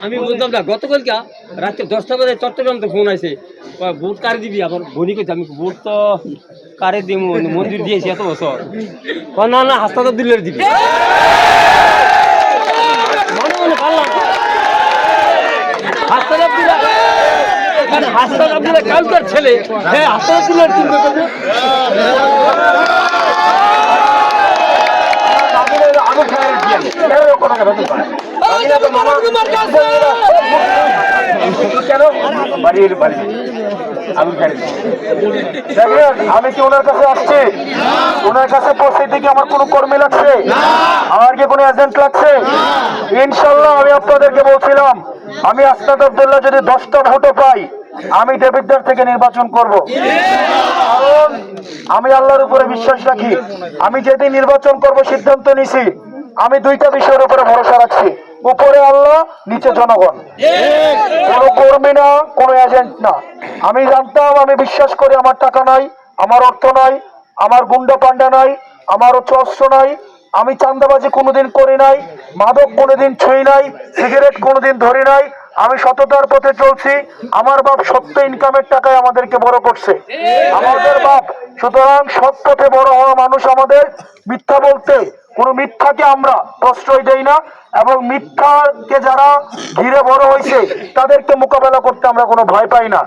আমি বুঝলাম না গতকালকে রাত্রে দশটা বাজে চট্টগ্রাম তো ফোন আছে ভোট কারে দিবি? আবার বনি করছে আমি ভোট তো কারে দিব মন্দির দিয়েছি এত বছর। না না, হাসপাতাল দিলে দিবি। হাসপাতাল ছেলে। হ্যাঁ হাসপাতাল কি বাড়ির বাড়ি। আমি খাই। দেখেন আমি কি ওনার কাছে আসছি? ওনার কাছে পৌঁছাইতে কি আমার কোনো কর্মী লাগছে? আমার কি কোনো এজেন্ট লাগছে? ইনশাল্লাহ আমি আপনাদেরকে বলছিলাম আমি আস্তাদ আব্দুল্লাহ যদি দশটা ভোটও পাই আমি দেবিদ্দার থেকে নির্বাচন করব। কারণ আমি আল্লাহর উপরে বিশ্বাস রাখি। আমি যেদিন নির্বাচন করব সিদ্ধান্ত নিছি। আমি দুইটা বিষয়ের উপরে ভরসা রাখছি। উপরে আল্লাহ নিচে জনগণ। কোনো কর্মী না কোনো এজেন্ট না। আমি জানতাম আমি বিশ্বাস করি আমার টাকা নাই আমার অর্থ নাই আমার গুন্ডা পান্ডা নাই আমার হচ্ছে অস্ত্র নাই। আমি চান্দাবাজি কোনোদিন করি নাই মাদক কোনোদিন ছুঁই নাই সিগারেট কোনোদিন ধরি নাই। আমি সততার পথে চলছি আমার বাপ সত্য ইনকামের টাকায় আমাদেরকে বড় করছে। আমাদের বাপ সুতরাং সৎ পথে বড় হওয়া মানুষ আমাদের মিথ্যা বলতে কোনো মিথ্যাকে আমরা প্রশ্রয় দেই না। এবং মিথ্যাকে যারা ঘিরে বড় হয়েছে, তাদেরকে মোকাবেলা করতে আমরা কোনো ভয় পাই না।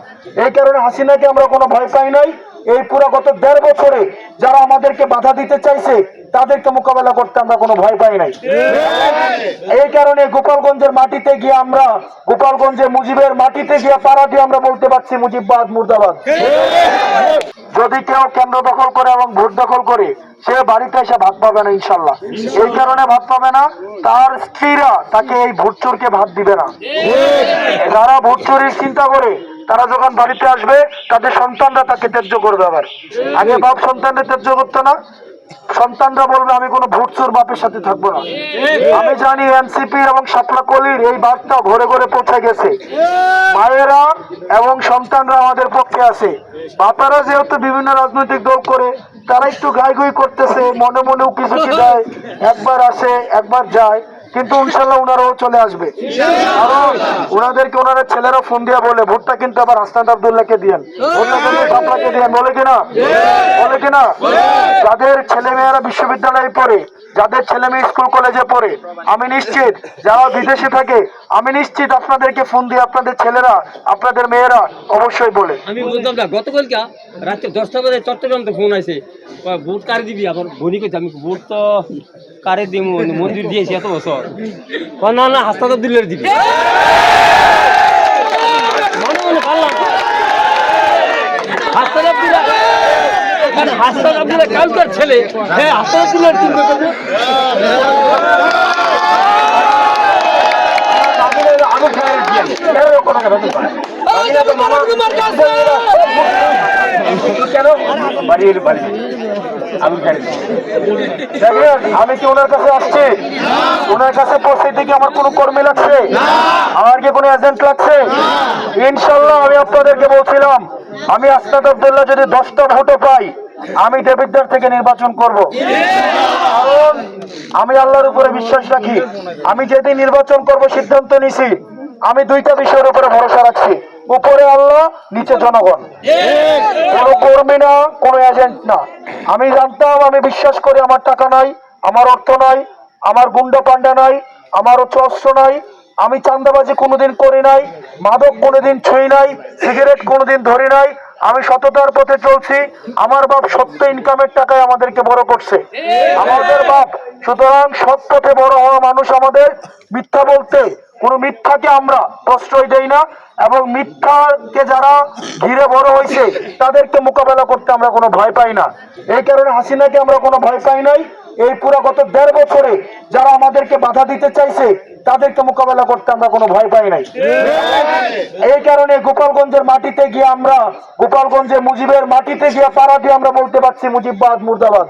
এই কারণে হাসিনাকে আমরা কোনো ভয় পাই নাই। এই পুরা গত দেড় বছরে যারা আমাদেরকে বাধা দিতে চাইছে তাদেরকে মোকাবেলা করতে আমরা কোনো ভয় পাই নাই। এই কারণে গোপালগঞ্জের মাটিতে গিয়ে আমরা, গোপালগঞ্জের মুজিবের মাটিতে গিয়ে পাড়া দিয়ে আমরা বলতে পারছি মুজিববাদ, মুর্দাবাদ। যদি কেউ কেন্দ্র দখল করে এবং ভোট দখল করে, সে বাড়িতে এসে ভাত পাবে না, ইনশাল্লাহ। এই কারণে ভাত পাবে না, তার স্ত্রীরা তাকে এই ভোট চোরকে ভাত দিবে না। যারা ভোট চুরির চিন্তা করে, তারা যখন বাড়িতে আসবে, তাদের সন্তানরা তাকে ত্যায্য করবে আবার। আগে বাপ সন্তানরা ত্যায্য করতো না সন্তানরা বলবে, আমি কোনো ভোট চোর বাপের সাথে থাকব না। আমি জানি এনসিপি এবং শাপলা কলির এই বার্তা ঘরে ঘরে পৌঁছে গেছে। মায়েরা এবং সন্তানরা আমাদের পক্ষে আছে। বাপারা যেহেতু বিভিন্ন রাজনৈতিক দল করে, তারা একটু গাইগুই করতেছে, মনে মনে উকি ঝুঁকি দেয়, একবার আসে, একবার যায়, কিন্তু ইনশাল্লাহ ওনারাও চলে আসবে। কারণ ওনাদেরকে, ওনারা ছেলেরা ফোন দিয়ে বলে ভোটটা কিন্তু আবার হাসনাত আবদুল্লাহকে দিয়েন। ভোটটা কিন্তু শাপলাকে দিয়েন। বলে কিনা বলে কিনা যাদের ছেলে মেয়েরা বিশ্ববিদ্যালয়ে পড়ে যাদের ছেলে মেয়ে স্কুল কলেজে পড়ে আমি নিশ্চিত যারা বিদেশে থাকে আমি নিশ্চিত আপনাদেরকে ফোন দিয়ে আপনাদের ছেলেরা আপনাদের মেয়েরা অবশ্যই বলে। আমি বুঝলাম না গতকালকে রাত্রে দশটা বাজে চট্টগ্রাম তো ফোন আছে ভোট কারে দিবি? আবার বনি করছে আমি ভোট তো কারে দিব মন্দির দিয়েছি এত বছর। না না হাসপাতাল দিবি। হাসপাতাল কালকার ছেলে। হ্যাঁ আমি কি ওনার কাছে আসছি? ওনার কাছে পৌঁছাইতে কি আমার কোনো কর্মী লাগছে। আমার কি কোনো এজেন্ট লাগছে? ইনশাল্লাহ আমি আপনাদেরকে বলছিলাম, আমি আস্তাদ আব্দুল্লাহ যদি দশটা ভোটও পাই আমি দেবিদ্দার থেকে নির্বাচন করব। কারণ আমি আল্লাহর উপরে বিশ্বাস রাখি। আমি যেদিন নির্বাচন করব, সিদ্ধান্ত নিছি। আমি দুইটা বিষয়ের উপরে ভরসা রাখছি। উপরে আল্লাহ, নিচে জনগণ। কোনো কর্মী না, কোনো এজেন্ট না। আমি জানতাম, আমি বিশ্বাস করি আমার টাকা নাই, আমার অর্থ নাই, আমার গুন্ডা পান্ডা নাই, আমার হচ্ছে অস্ত্র নাই। আমি চান্দাবাজি কোনোদিন করি নাই, মাদক কোনোদিন ছুঁই নাই, সিগারেট কোনোদিন ধরি নাই আমি সততার পথে চলছি। আমার বাপ সত্য ইনকামের টাকায় আমাদেরকে বড় করছে। আমাদের বাপ সুতরাং সৎ পথে বড় হওয়া মানুষ আমাদের। মিথ্যা বলতে কোনো মিথ্যাকে আমরা প্রশ্রয় দেই না এবং মিথ্যাকে যারা ঘিরে বড় হয়েছে, তাদেরকে মোকাবেলা করতে আমরা কোনো ভয় পাই না। এই কারণে হাসিনাকে আমরা কোনো ভয় পাই নাই। এই পুরো গত দেড় বছরে যারা আমাদেরকে বাধা দিতে চাইছে, তাদেরকে মোকাবেলা করতে আমরা কোনো ভয় পাই নাই। এই কারণে গোপালগঞ্জের মাটিতে গিয়ে আমরা, গোপালগঞ্জের মুজিবের মাটিতে গিয়ে পাড়া দিয়ে আমরা বলতে পারছি মুজিববাদ মুর্দাবাদ।